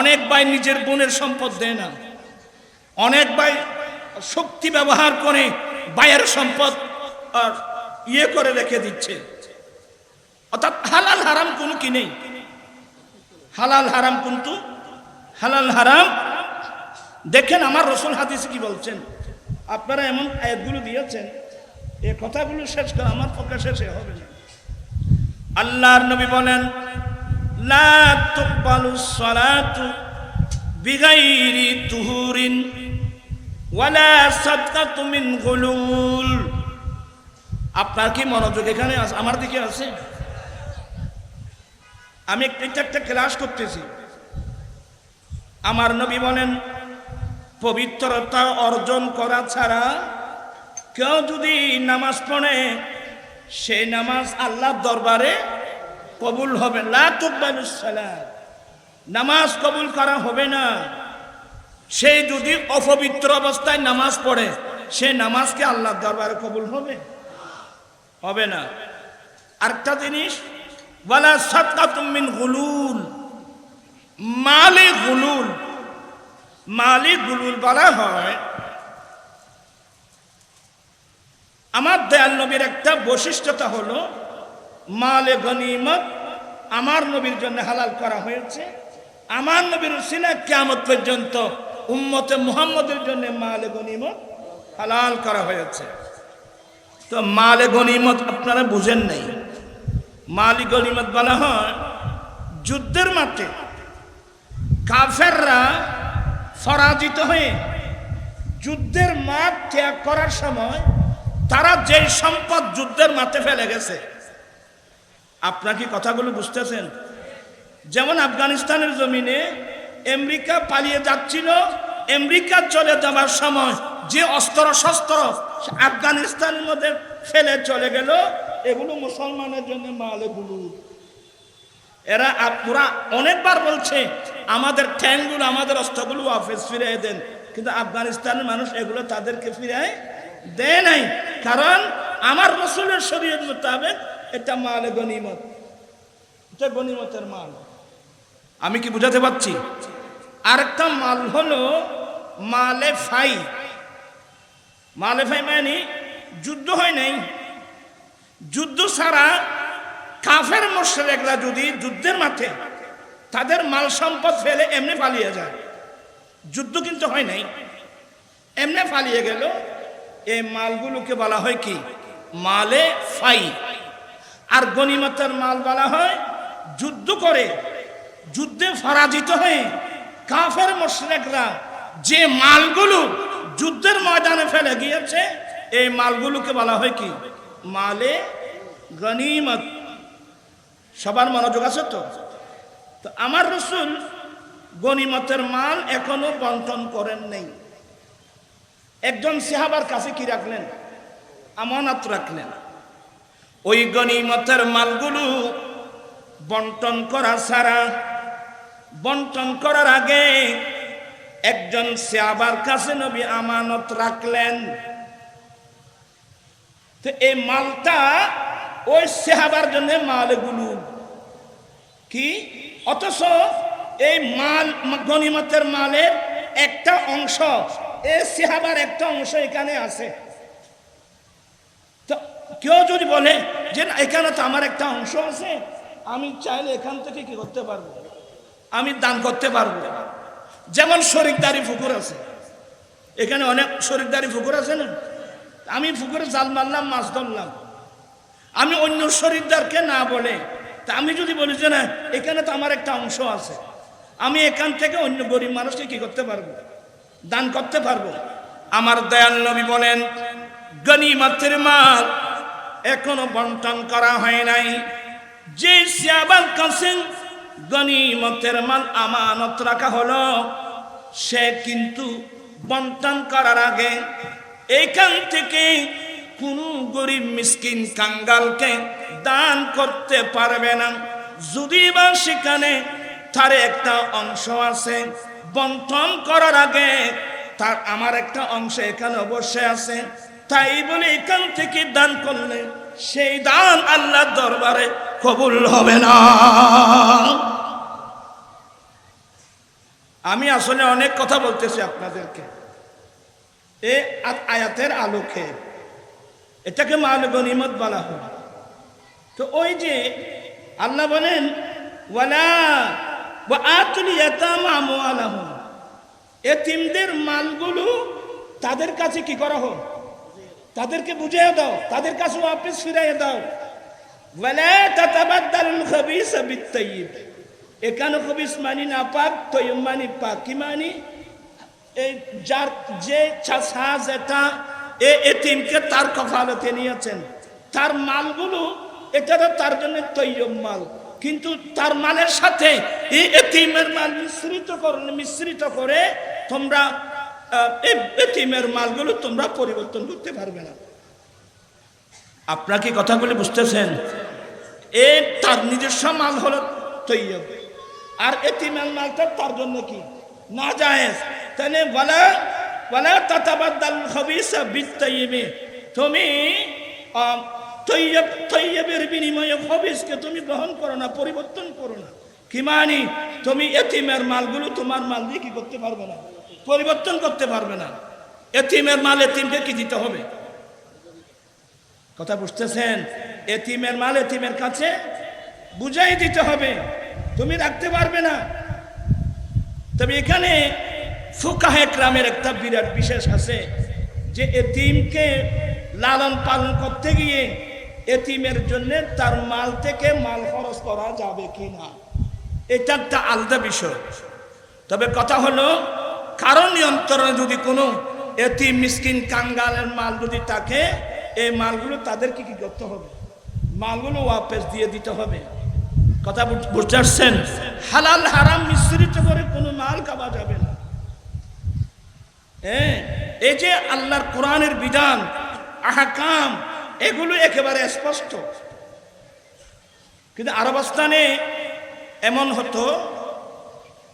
অনেক ভাই নিজের বোনের সম্পদ দেয় না। অনেক ভাই শক্তি ব্যবহার করে ভাইয়ের সম্পদ, আর ইয়ে করে রেখে দিচ্ছে। অর্থাৎ হালাল হারাম কোনো কি নেই। হালাল হারাম কিন্তু, হালাল হারাম। দেখেন আমার রসুল হাদিস কি বলছেন? আপনারা এমন আয়াতগুলো দিয়েছেন, এ কথাগুলো শেষ করে আমার পক্ষে শেষে হবে না। আল্লাহর নবী বলেন আপনার কি মনোযোগ এখানে আমার দিকে আছে? আমি একটা একটা ক্লাস করতেছি। আমার নবী বলেন, পবিত্রতা অর্জন করা ছাড়া কেউ যদি নামাজ পড়ে, সেই নামাজ আল্লাহর দরবারে কবুল হবে নামাজ কবুল করা হবে না। সে যদি অপবিত্র অবস্থায় নামাজ পড়ে, সে নামাজকে আল্লাহর দরবারে কবুল হবে? হবে না। আরেকটা জিনিস, ওয়ালা সাদকাতুম মিন গুলুল। মালে গুলুল। মালে গুলুল বলা হয়, আমার দয়াল নবীর একটা বৈশিষ্ট্যতা হলো, মালে গনিমত আমার নবীর জন্য হালাল করা হয়েছে। আমার নবীর উসিলা কিয়ামত পর্যন্ত উম্মতে মুহাম্মদের জন্য মালে গনিমত হালাল করা হয়েছে। তো মালে গনিমত আপনারা বুঝেন নাই। মালি গনিমত বলা হয় যুদ্ধের মাঠে কাফেররা পরাজিত হয়ে যুদ্ধের মাঠ ত্যাগ করার সময় তারা যে সম্পদ যুদ্ধের মাঠে ফেলে গেছে আপনার কি কথাগুলো বুঝতেছেন? যেমন আফগানিস্তানের জমিনে আমেরিকা পালিয়ে যাচ্ছিল, আমেরিকা চলে যাবার সময় যে অস্ত্র শস্ত্র আফগানিস্তানের মধ্যে ফেলে চলে গেল, এগুলো মুসলমানের জন্য মালেগুলো এরা ওরা অনেকবার বলছে, আমাদের ঠ্যাংগুলো, আমাদের অস্ত্রগুলো অফিস ফিরিয়ে দেন। কিন্তু আফগানিস্তানের মানুষ এগুলো তাদেরকে ফিরায় দেয় নাই। কারণ আমার রসুলের শরীর মোতাবেক এটা মালে গনিমত এটা গনিমতের মাল। আমি কি বুঝাতে পারছি? আরেকটা মাল হলো মালে ফাই। মালে ফাই মানে যুদ্ধ হয় নাই। যুদ্ধ ছাড়া কাফের মোশরেকরা যদি যুদ্ধের মাঠে তাদের মাল সম্পদ ফেলে এমনি পালিয়ে যায়, যুদ্ধ কিন্তু হয় নাই। এমনি পালিয়ে গেল। এই মালগুলোকে বলা হয় কি? মালে ফাই। আর গনিমতের মাল বলা হয় যুদ্ধ করে, যুদ্ধে পরাজিত হয়ে কাফের মোশরেকরা যে মালগুলো যুদ্ধের ময়দানে ফেলে গিয়েছে, এই মালগুলোকে বলা হয় কি? মালে গনিমত সবার মনোযোগ আছে তো? তো আমার রসুল গনিমতের মাল এখনও বন্টন করেন নেই। একজন সাহাবার কাছে কি রাখলেন? আমানত রাখলেন। ওই গনিমতের মালগুলো বন্টন করা ছাড়া, বন্টন করার আগে একজন সাহাবার কাছে নবী আমানত রাখলেন। তো এই মালটা ওই সেহাবার জন্য মালগুলো কি? অথচ এই মাল, গনিমতের মালের একটা অংশ, এই সেহাবার একটা অংশ এখানে আছে। কেউ যদি বলে যে না, এখানে তো আমার একটা অংশ আছে, আমি চাইলে এখান থেকে কি করতে পারব? আমি দান করতে পারব। যেমন শরিকদারি পুকুর আছে। এখানে অনেক শরিকদারি পুকুর আছে না? আমি পুকুরে জাল মারলাম, মাছ ধরলাম। আমি অন্য শরীরদারকে না বলে, তা আমি যদি বলি যে না, এখানে তো আমার একটা অংশ আছে, আমি এখান থেকে অন্য গরিব মানুষকে কি করতে পারব? দান করতে পারব? আমার দয়াল নবী বলেন, গনিমাতের মাল এখনও বন্টন করা হয় নাই। যে সিয়াবার কাছে গনিমতের মাল আমানত রাখা হলো, সে কিন্তু বন্টন করার আগে এইখান থেকে কোনো গরিব মিসকিন কাঙ্গালকে দান করতে পারবে না। যদি বা সেখানে তার একটা অংশ আছে বন্টন করার আগে, তার আমার একটা অংশ এখানে অবশ্যই আছে। তাই বলে এখান থেকে দান করলে সেই দান আল্লাহর দরবারে কবুল হবে না। আমি আসলে অনেক কথা বলতেছি আপনাদেরকে। এ আয়াতের আলোকে। এটাকে মাল গনিমত বলা হয়। তো ওই যে আল্লাহ বলেন এতিমদের মালগুলো তাদের কাছে কি করা হোক তাদেরকে বুঝিয়ে দাও, তাদের কাছে ওয়াপিস ফিরাইয়ে দাও। মানি না পাক মানি পাক। কি মানি? এই যার যে এ তার কফালতে নিয়েছেন। তার মালগুলো, এটা তো তার জন্য তৈয়ব মাল। কিন্তু তার মালের সাথে এই এতিমের মাল মিশ্রিত করে মিশ্রিত করে তোমরা এই মালগুলো তোমরা পরিবর্তন করতে পারবে না। আপনার কি কথাগুলি বুঝতেছেন? এ তার নিজস্ব মাল হলো তৈয়ব। আর এতিমের মালটা তার জন্য কি? না জায়েজ। তাহলে বলা বলা তাতাবাদ্দাল খবিসা বিত্তাইবে তুমি তৈয়ব তৈয়বের বিনিময়ে খবিসকে তুমি গ্রহণ করো না পরিবর্তন করো না। কি মানি? তুমি এতিমের মালগুলো তোমার মাল দিয়ে কি করতে পারবে না? পরিবর্তন করতে পারবে না। এতিমের মাল এতিমকে কি দিতে হবে? কথা বুঝতেছেন? এতিমের মাল এতিমের কাছে বুঝাই দিতে হবে। তুমি রাখতে পারবে না। তবে এখানে ফুকাহে গ্রামের একটা বিরাট বিশেষ আছে যে এতিমকে লালন পালন করতে গিয়ে এতিমের জন্য তার মাল থেকে মাল খরচ করা যাবে কি না এটা একটা আলাদা বিষয়। তবে কথা হলো কারণ নিয়ন্ত্রণে যদি কোনো এতি মিসকিন কাঙ্গালের মাল যদি থাকে, এই মালগুলো তাদেরকে কি করতে হবে? মালগুলো ওয়াপেস দিয়ে দিতে হবে। কথা বুঝ- বুঝতে পারছেন? হালাল, হারাম মিশ্রিত করে কোনো মাল খাওয়া যাবে না। হ্যাঁ এই যে আল্লাহর কোরআনের বিধান, আহাকাম, এগুলো একেবারে স্পষ্ট। কিন্তু আরবস্থানে এমন হতো,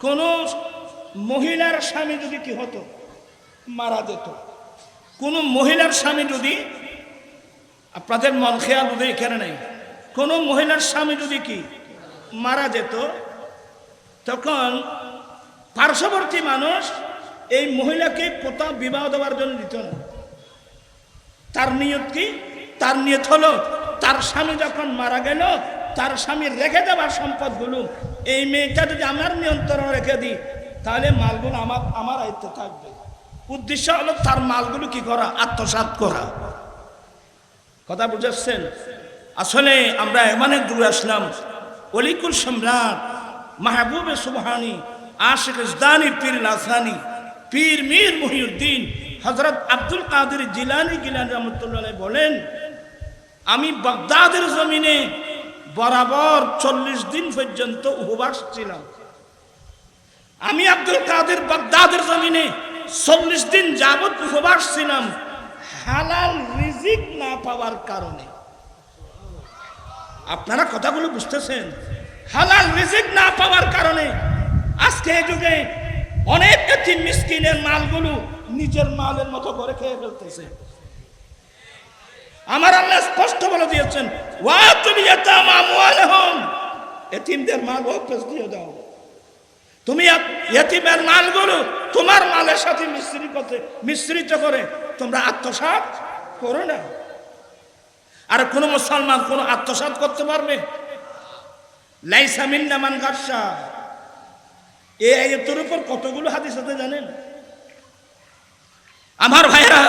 কোনো মহিলার স্বামী যদি কি হতো, মারা যেত। কোনো মহিলার স্বামী যদি, আপনাদের মন খেয়াল বোধ এখানে নেই। কোনো মহিলার স্বামী যদি কি মারা যেত, তখন পার্শ্ববর্তী মানুষ এই মহিলাকে কোথাও বিবাহ দেওয়ার জন্য দিত না। তার নিয়ত কি? তার নিয়ত হলো, তার স্বামী যখন মারা গেল, তার স্বামী রেখে দেওয়ার সম্পদগুলো, এই মেয়েটা যদি আমার নিয়ন্ত্রণ রেখে দিই তাহলে মালগুলো আমার আমার আয়ত্তে থাকবে। উদ্দেশ্য হলো তার মালগুলো কি করা? আত্মসাৎ করা। কথা বুঝাচ্ছেন? আসলে আমরা এমন এক দূরে আসলাম, অলিকুল সম্রাট মাহবুবে সুবহানি, আশিক পীর লাসানি পীর মীর মহিউদ্দিন হজরত আব্দুল কাদের জিলানি গিলানি রহমতুল্লাহ বলেন, আমি বাগদাদের জমিনে বরাবর চল্লিশ দিন পর্যন্ত উপবাস ছিলাম। আমি আব্দুল কাদের বাগদাদের জমিনে চল্লিশ দিন যাবত উপবাস ছিলাম। হালাল রিজিক না পাওয়ার কারণে। আপনারা কথাগুলো বুঝতেছেন? হালাল রিজিক না পাওয়ার কারণে আজকে এই যুগে অনেক এতিম মিসকিনের মালগুলো নিজের মালের মতো করে খেয়ে ফেলতেছে। আমার আল্লাহ স্পষ্ট বলে দিয়েছেন, ওয়া তুমি এতিমদের মাল ওয়াপস দিয়ে দাও। তুমি ইয়েতিমের মালগুলো তোমার মালের সাথে মিশ্রিত করতে, মিশ্রিত করে, তোমরা আত্মসাৎ করো না। আর কোন মুসলমান কোন আত্মসাৎ করতে পারবে? লাইসা মিন্না মান এই আয়াতের উপর কতগুলো হাদিস আছে জানেন? আমার ভাইরা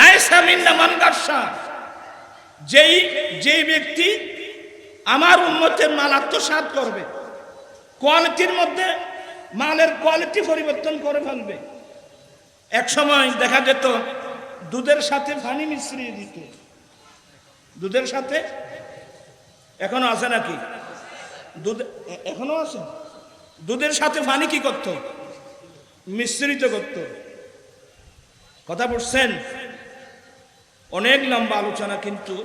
লাইসা মিন্না মান যেই যেই ব্যক্তি আমার উন্মতের মাল আত্মসাৎ করবে, কোয়ালিটির মধ্যে মালের কোয়ালিটি পরিবর্তন করে ফেলবে। এক সময় দেখা যেত, দুধের সাথে পানি মিশ্রিয়ে দিত। দুধের সাথে? এখনও আছে নাকি? দুধ এখনও আছে? দুধের সাথে পানি কি করত? মিশ্রিত করত। কথা বলছেন? অনেক লম্বা আলোচনা, কিন্তু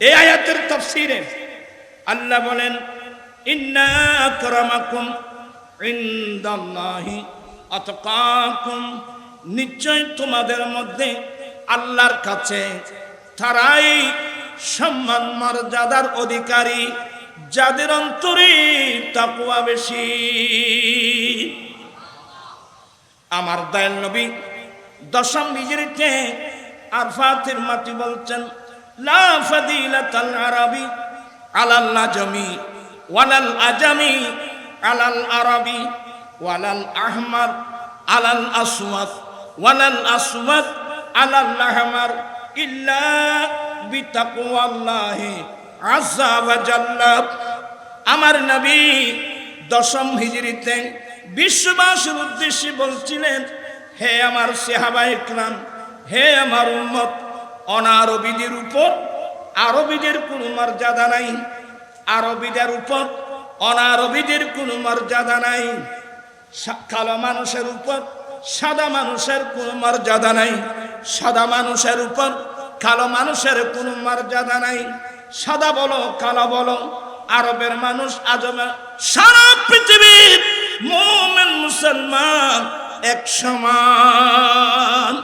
এই আয়াতের তাফসীরে আল্লাহ বলেন নিশ্চয় তোমাদের মধ্যে আল্লাহর কাছে তারাই সম্মান, মর্যাদার অধিকারী, যাদের অন্তরে তাকুয়া বেশি। আমার দয়াল নবী দশম হিজরিতে আরফাতের মাটি বলছেন, লা ফাদিলাতাল আরাবি আলাল নাজমি, ওয়ালাল আজামি, আলাল আরাবি, ওয়ালাল আহমার, আলাল আসওয়াদ, ওয়ালাল আসওয়াদ, আলাল আহমার, ইল্লা বিতাকওয়াল্লাহি আযজা ওয়া জাল্লা। আমার নবী দশম হিজরিতে বিশ্ববাসীর উদ্দেশ্যে বলছিলেন, হে আমার সেহাবা ইকরাম হে আমার উম্মত, অনারবিদের উপর আরবিদের কোনো মর্যাদা নাই। আরবিদের উপর অনারবিদের কোনো মর্যাদা নাই। কালো মানুষের উপর, সাদা মানুষের কোনো মর্যাদা নাই। সাদা মানুষের উপর কালো মানুষের কোনো মর্যাদা নাই। সাদা বলো, কালো বলো, আরবের মানুষ আজমে সারা পৃথিবীর মোমেন মুসলমান এক সমান।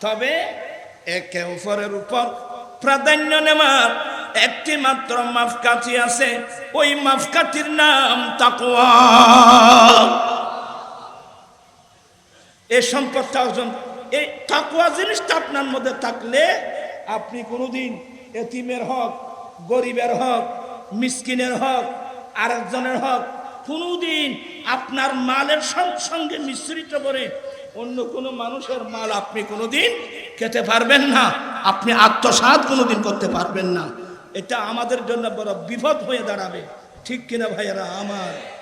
তবে একে অপরের উপর প্রাধান্য নেওয়ার একটি মাত্র মাফকাঠি আছে। ওই মাফকাঠির নাম তাকুয়া এই সম্পদটা অর্জন এই তাকুয়া জিনিসটা আপনার মধ্যে থাকলে আপনি কোনোদিন এতিমের হক, গরিবের হক, মিসকিনের হক, আরেকজনের হক কোনোদিন আপনার মালের সঙ্গে মিশ্রিত করে অন্য কোনো মানুষের মাল আপনি কোনোদিন খেতে পারবেন না। আপনি আত্মসাৎ কোনোদিন করতে পারবেন না। এটা আমাদের জন্য বড় বিপদ হয়ে দাঁড়াবে। ঠিক কিনা ভাইয়েরা, আমার।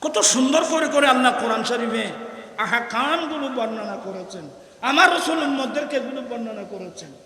কত সুন্দর করে করে আল্লাহ কোরআন শরীফে আহা কানগুলো বর্ণনা করেছেন। আমার রসুল মধ্যে কেগুলো বর্ণনা করেছেন।